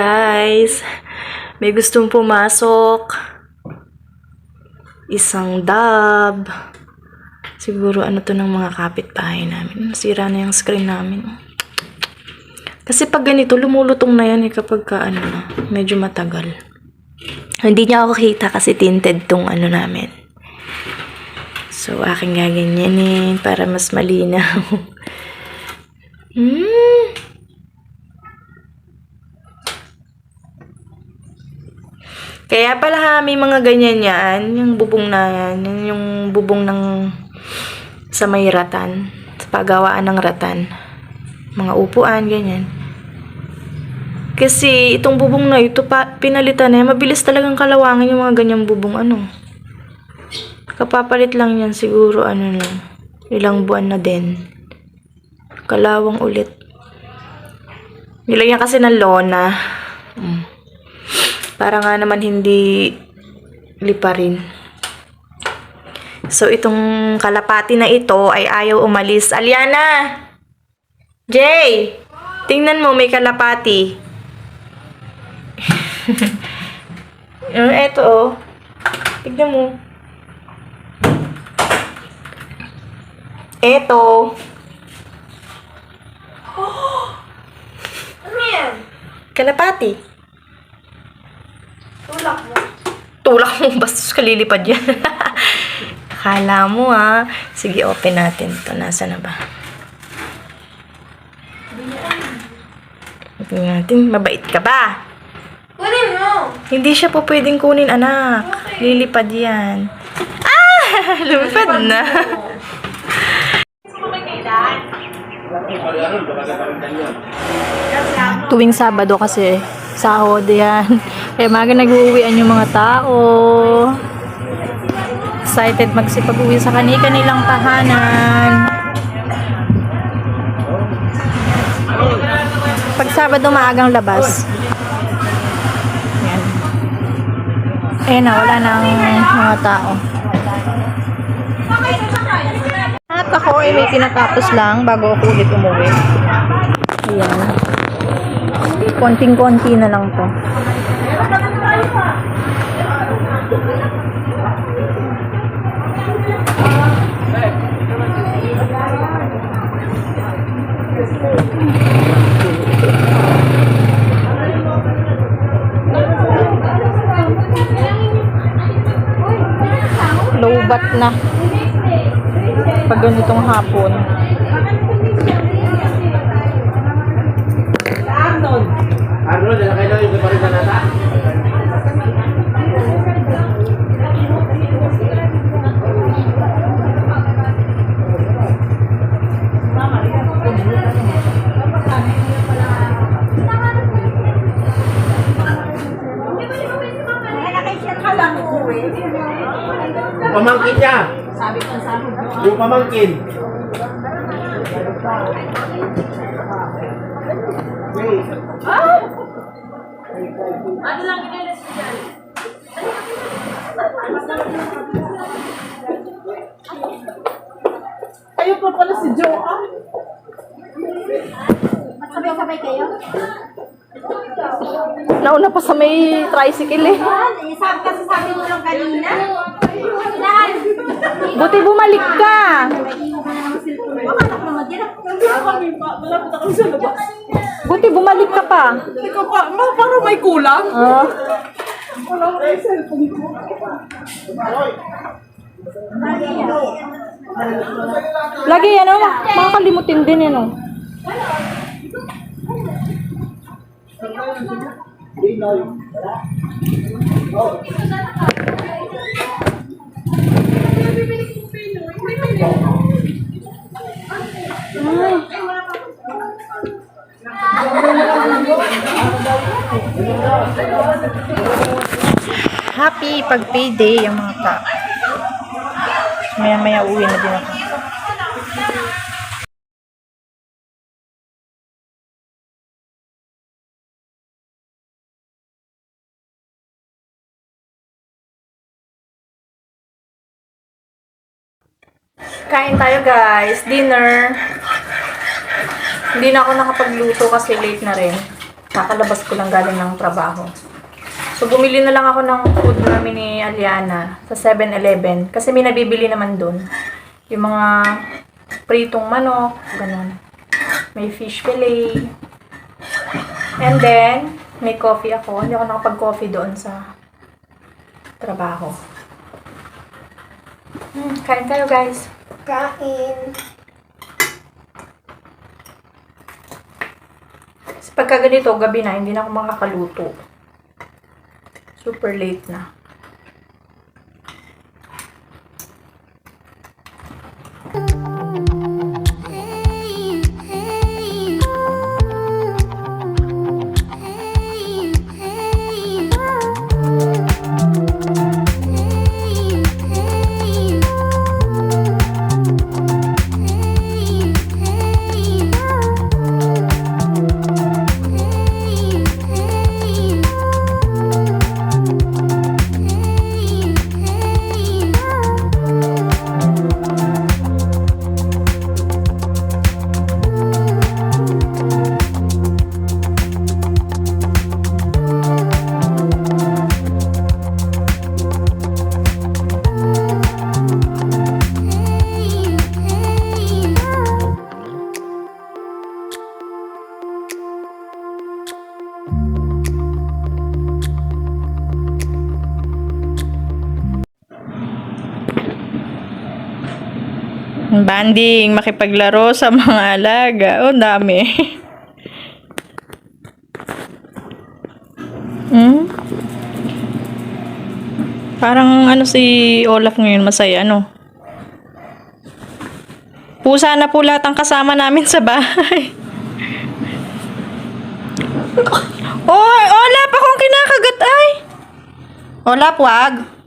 Guys, may gustong pumasok. Isang dab. Siguro ano to ng mga kapitbahay namin. Sira na yung screen namin. Kasi pag ganito, lumulutong na yan eh kapag ka, ano medyo matagal. Hindi niya ako kita kasi tinted tong ano namin. So, aking gaganyanin para mas malinaw. hmm. Kaya pala ha, may mga ganyan yan. Yung bubong na yan. Yung bubong ng sa may ratan. Sa paggawaan ng ratan. Mga upuan, ganyan. Kasi itong bubong na ito, pa, pinalitan na yan. Mabilis talagang kalawangin yung mga ganyang bubong. Ano? Kapapalit lang yan siguro, ano lang. Ilang buwan na din. Kalawang ulit. Nilagyan kasi ng lona. Mm. Para nga naman hindi liparin. So, itong kalapati na ito ay ayaw umalis. Aliana! Jay! Tingnan mo, may kalapati. Yung eto, oh. Tignan mo. Eto. Ano yan? Kalapati. Tulak mo. Tulak mo, bastos ka lilipad yan. Akala mo ha. Sige, open natin to. Nasa na ba? Open natin. Mabait ka ba? Kunin mo. Hindi siya po pwedeng kunin, anak. Lilipad yan. Ah! Lumipad na. Tuwing Sabado kasi, sahod yan. Kaya maga nag-uuwian yung mga tao. Excited magsipag-uwi sa kani-kanilang tahanan. Pag Sabado maagang labas. Yan. Ayun na, wala nang mga tao. At ako ay may tinatapos lang bago ako ulit umuwi. Ayan. Konting-konti na lang to. Lowbat na. Pag ganitong hapon. Arnold, dala kayo yung parin na Yung pamangkin niya. Yung. Ayaw pa pala si Joa. Sabay-sabay kayo? Nauna pa sa may tricycle eh. Eh, sabi kasi sabi mo lang kanina. Buti bumalik ka. ka na pa, malapit ako sa labas. Pa. Ikaw pa, ma, parang may kulang. Wala ko yung cellphone ko. Lagi yan oh. Makakalimutin din yan oh. Happy pag payday ang mga tao. Maya maya uwi na din ako. Kain tayo guys. Dinner. Hindi na ako nakapagluto kasi late na rin. Kakalabas ko lang galing ng trabaho. So, bumili na lang ako ng food namin ni Aliana sa 7-Eleven. Kasi may nabibili naman dun. Yung mga pritong manok, ganun. May fish fillet. And then, may coffee ako. Hindi ako nakapag-coffee doon sa trabaho. Hmm, kain kayo guys. Kain. Pagka ganito, gabi na, hindi na ako makakaluto. Super late na. Banding, makipaglaro sa mga alaga. Oh, dami. hmm? Parang ano si Olaf ngayon, masaya, ano? Pusa na po lahat ang kasama namin sa bahay. Oy, Olaf, akong kinakagat ay. Olaf, wag.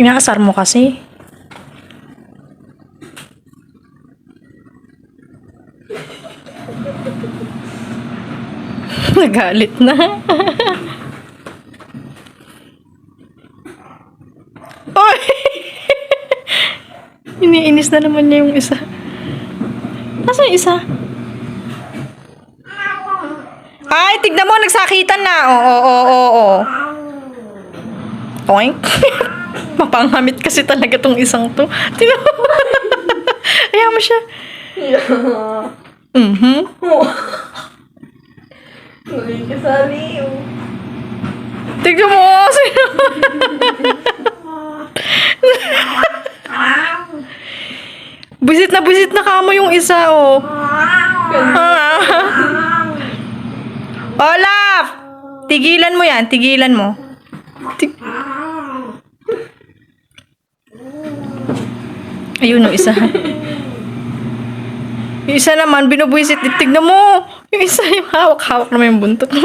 Inakasar mo kasi. Nagalit na. Oy! Iniinis na naman niya yung isa. Nasaan yung isa? Ay, tignan mo, nagsakitan na. Oo, oo, oo, oo. Oink. Mapanghamit kasi talaga tong isang to. Mo. Ayaw mo siya. Mhm. Nagkasali. Tignan mo. Sino? busit na busit na kamo yung isa, oh. Olaf! Tigilan mo yan. Tigilan mo. Tig- Ayun, no, isa. Yung isa naman, binubuisit. Tignan mo. Yung isa, yung hawak-hawak naman yung buntot.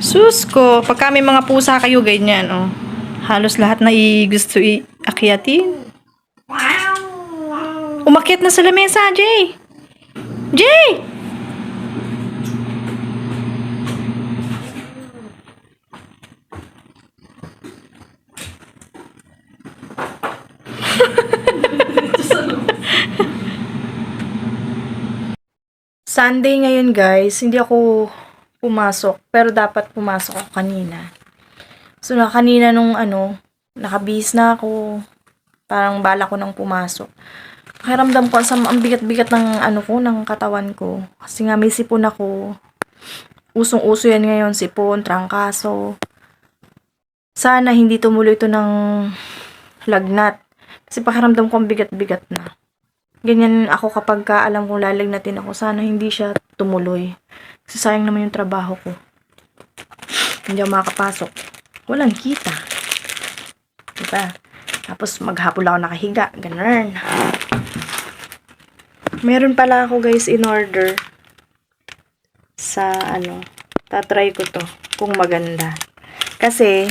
Sus ko, pagka may mga pusa kayo, ganyan, oh. Halos lahat na i gusto i-akyatin. Umakyat na sa lamesa, Jay! Jay! Sunday ngayon guys, hindi ako pumasok. Pero dapat pumasok ako kanina. So na kanina nung ano, nakabihis na ako. Parang bala ko nang pumasok. Pakiramdam ko sa ang bigat-bigat ng ano ko, ng katawan ko. Kasi nga may sipon ako. Usong-uso yan ngayon, sipon, trangkaso. Sana hindi tumuloy to ng lagnat. Kasi pakiramdam ko ang bigat-bigat na. Ganyan ako kapag ka alam kong lalagnatin ako. Sana hindi siya tumuloy. Kasi sayang naman yung trabaho ko. Hindi ako makakapasok. Walang kita. Diba? Tapos maghapon lang ako nakahiga. Ganun. Meron pala ako guys in order sa ano. Tatry ko to. Kung maganda. Kasi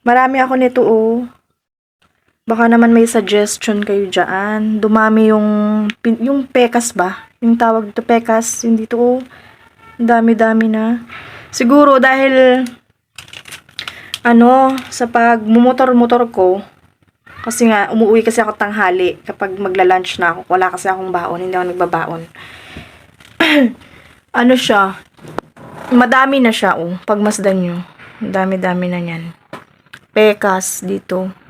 marami ako nito oh. Baka naman may suggestion kayo dyan. Dumami yung, yung pekas ba? Yung tawag dito pekas. Hindi to, oh. Ang dami-dami na. Siguro dahil, ano, sa pag mumotor-motor ko, Kasi nga, umuwi kasi ako tanghali kapag magla-lunch na ako. Wala kasi akong baon, hindi ako nagbabaon. ano siya? Madami na siya, oh. Pagmasdan nyo. Ang Dami-dami na yan. Pekas dito.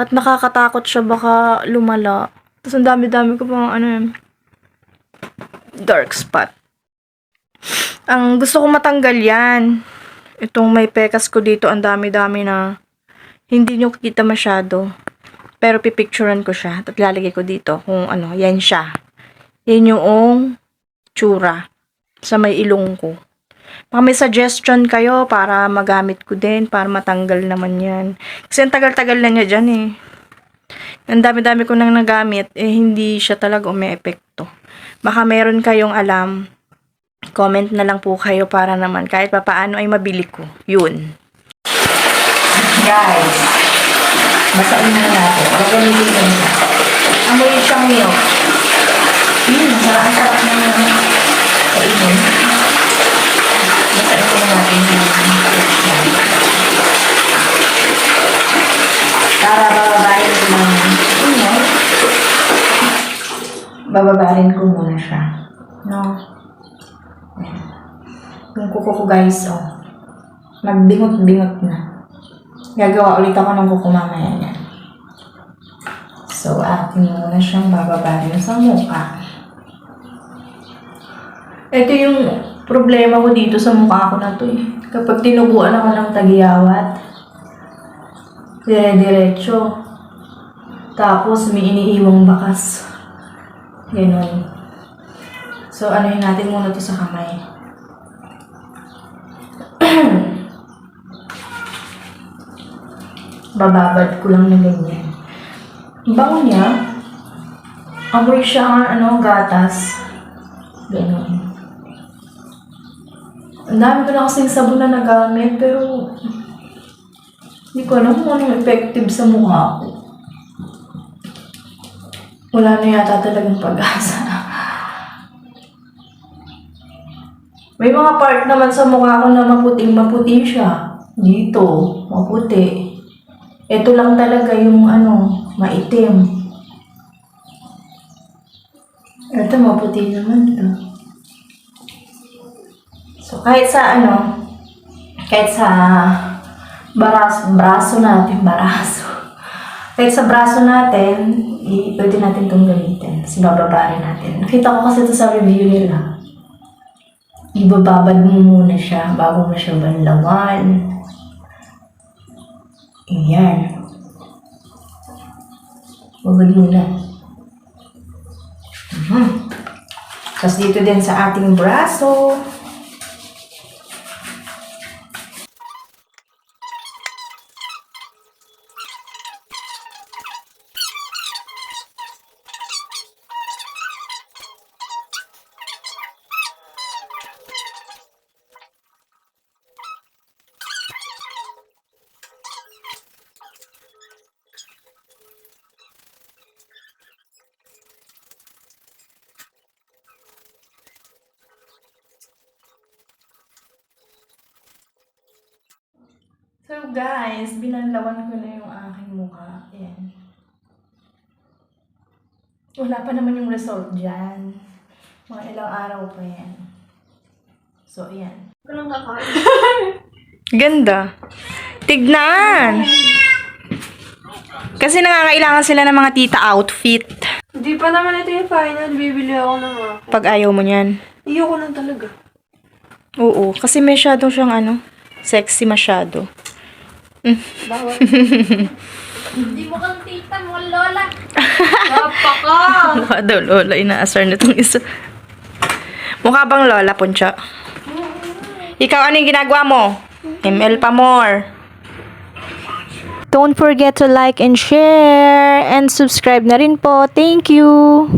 At nakakatakot siya, baka lumala. Tapos ang dami-dami ko pang ano dark spot. Ang gusto ko matanggal yan. Itong may pekas ko dito, ang dami-dami na hindi nyo kita masyado. Pero pipicturean ko siya. At lalagay ko dito kung ano, yan siya. Yan yung tsura sa may ilong ko. Baka may suggestion kayo para magamit ko din, para matanggal naman yan. Kasi ang tagal-tagal na niya dyan eh. Ang dami-dami ko nang nagamit, eh hindi siya talaga umi-epekto. Baka meron kayong alam, comment na lang po kayo para naman kahit papaano ay mabili ko. Yun. Guys, basain na natin. Gagamitin ko na. Amoy siyang milk. Yun, masarap ang sarap na kainin. Ko na natin yung Para bababain ko ng bababarin ko muna siya. No? Yung kuko ko guys, oh. Nagbingot-bingot na. Gagawa ulit ako ng kuko mamaya niya. So, atin muna siyang bababarin sa mukha. Ito yung problema ko dito sa mukha ko na to eh. Kapag tinubuan ako ng tagiyawat, dire-diretso. Tapos may iniiwang bakas. Ganon. So, ano natin muna to sa kamay. Bababad ko lang na ganyan. Ang Bango niya. Amoy siya ano, gatas. Ganon. Ang dami ko na kasing sabon na nagamit, pero hindi ko alam kung anong effective sa mukha ko. Wala na yata talagang pag-asa. May mga part naman sa mukha ko na maputing maputi siya. Dito, maputi. Ito lang talaga yung ano, maitim. Ito, maputi naman to. So, kahit sa ano, kahit sa baras, braso natin, baraso. Kahit sa braso natin, i- pwede natin itong gamitin. Kasi bababarin natin. Nakita ko kasi ito sa review nila. Ibababad mo muna siya bago mo siya banlawan. Ayan. Babad muna. Mhm. Tapos dito din sa ating braso. So guys, binanlawan ko na yung aking mukha. Ayan. Wala pa naman yung result dyan. Mga ilang araw pa yan. So, ayan. Ganda. Tignan! Kasi nangangailangan sila ng mga tita outfit. Hindi pa naman ito yung final. Bibili ako ng mga. Pag ayaw mo niyan. Iyo ko lang talaga. Oo, kasi masyadong siyang ano, sexy masyado. Bawal. Hindi mo kang tita mo, lola. Napaka! Mukha daw lola, inaasar nitong isa. Mukha bang lola, Puncha? Ikaw, ano yung ginagawa mo? ML pa more. Don't forget to like and share and subscribe na rin po. Thank you!